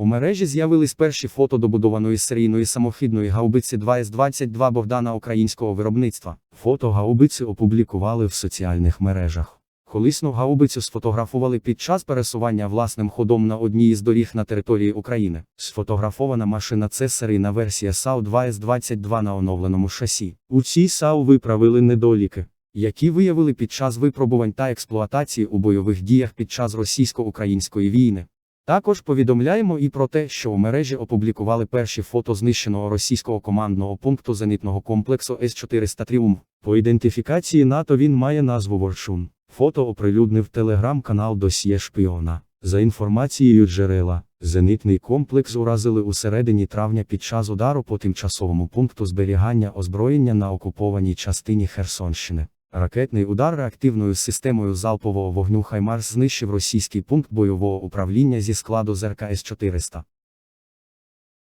У мережі з'явились перші фото добудованої серійної самохідної гаубиці 2С-22 Богдана українського виробництва. Фото гаубиці опублікували в соціальних мережах. Колисну гаубицю сфотографували під час пересування власним ходом на одній із доріг на території України. Сфотографована машина це серійна версія САУ 2С-22 на оновленому шасі. У цій САУ виправили недоліки, які виявили під час випробувань та експлуатації у бойових діях під час російсько-української війни. Також повідомляємо і про те, що у мережі опублікували перші фото знищеного російського командного пункту зенитного комплексу С-400 Тріумф. По ідентифікації НАТО він має назву Воршун. Фото оприлюднив телеграм-канал Досьє Шпіона. За інформацією джерела, зенитний комплекс уразили у середині травня під час удару по тимчасовому пункту зберігання озброєння на окупованій частині Херсонщини. Ракетний удар реактивною системою залпового вогню Хаймарс знищив російський пункт бойового управління зі складу ЗРК С-400.